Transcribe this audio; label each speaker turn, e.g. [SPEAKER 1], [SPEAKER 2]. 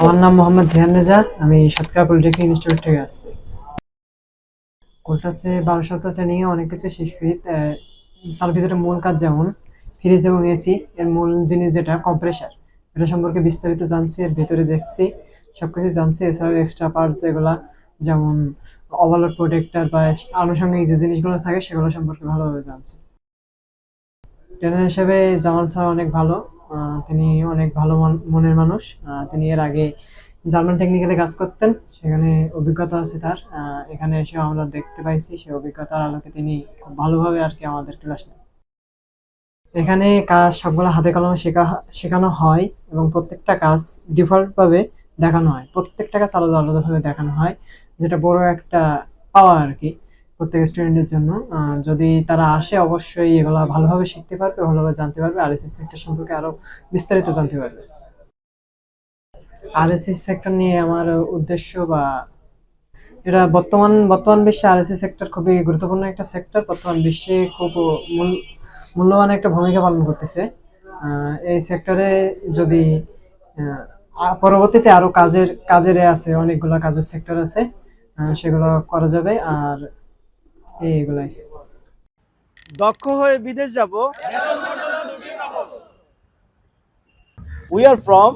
[SPEAKER 1] আমার নাম মোহাম্মদ জিহান রেজা, আমি সাতক্ষীরা পলিটেকনিক ইনস্টিটিউট থেকে আসছি। কোল্টাসে বারো সপ্তাহ ট্রেনিংয়ে অনেক কিছু শিখছি। তার ভিতরে মূল কাজ যেমন, ফ্রিজ এবং এসি, এর মূল জিনিস যেটা, কম্প্রেসার। এটা সম্পর্কে বিস্তারিত জানছি, এর ভিতরে দেখছি, সবকিছু জানছি। এছাড়াও এক্সট্রা পার্টস যেগুলা, যেমন ওভারলোড প্রোটেক্টর বা আনুষঙ্গিক যে জিনিসগুলো থাকে, সেগুলো সম্পর্কে ভালোভাবে জানছি। ট্রেনার হিসেবে জামাল স্যার অনেক ভালো। তিনি অনেক ভালো মনের মানুষ। তিনি এর আগে জার্মান টেকনিক্যালে কাজ করতেন। সেখানে অভিজ্ঞতা আছে তার। এখানে এসে আমরা দেখতে পাইছি সেই অভিজ্ঞতার আলোকে তিনি খুব ভালোভাবে আর কি আমাদের ক্লাস নেন। এখানে কাজ সবগুলো হাতে কলমে শেখা শেখানো হয় এবং প্রত্যেকটা কাজ ডিফল্টভাবে দেখানো হয়। প্রত্যেকটা কাজ আলাদা আলাদাভাবে দেখানো হয়, যেটা বড় একটা পাওয়া আর কি। প্রত্যেক স্টুডেন্টের জন্য। যদি তারা আসে, অবশ্যই এগুলো ভালোভাবে শিখতে পারবে, ভালোভাবে জানতে পারবে। আর এসএস সেক্টর সম্পর্কে আরও বিস্তারিত জানতে পারবে। আরএসএস সেক্টর নিয়ে আমার উদ্দেশ্য বা এটা বর্তমান বর্তমান বিশ্বে আরএসএস সেক্টর খুবই গুরুত্বপূর্ণ একটা সেক্টর বর্তমান বিশ্বে খুব মূল, মূল্যবান একটা ভূমিকা পালন করতেছে। এই সেক্টরে যদি পরবর্তীতে আরও কাজের কাজের আছে, অনেকগুলো কাজের সেক্টর আছে সেগুলো করা যাবে। আর এইগুলাই।
[SPEAKER 2] দক্ষ হয়ে বিদেশ যাব? We are from